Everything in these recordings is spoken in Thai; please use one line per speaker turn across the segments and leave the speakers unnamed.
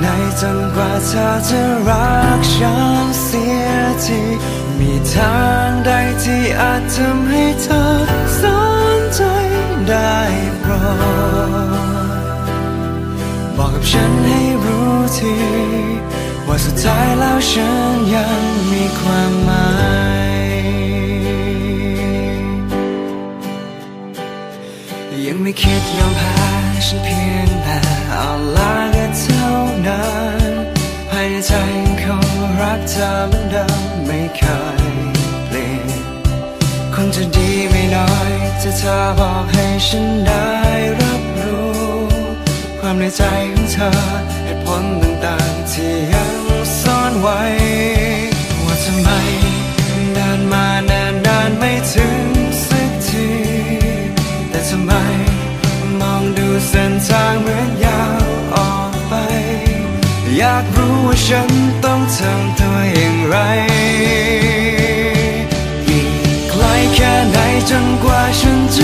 ไหนจนกว่าเธอจะรักฉันเสียทีมีทางใดที่อาจทำให้เธอสนใจได้โปรดบอกกับฉันให้รู้ทีว่าสุดท้ายแล้วฉันยังมีความหมายยังไม่คิดยอมแพ้ฉันเพียงแต่เอาลาก็เท่า นั้นให้ในใจยังคงรักเธอเหมือนเดิมไม่เคยเปลี่ยนคนจะดีไม่น้อยจะเธอบอกให้ฉันได้รับรู้ ความในใจของเธอเหตุผลต่างๆที่ยังซ่อนไว้ ฉันต้องทำตัวอย่างไรอีกไกลแค่ไหนจนกว่าฉันจะ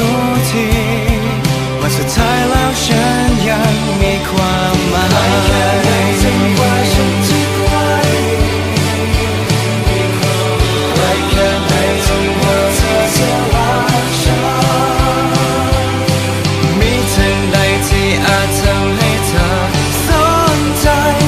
time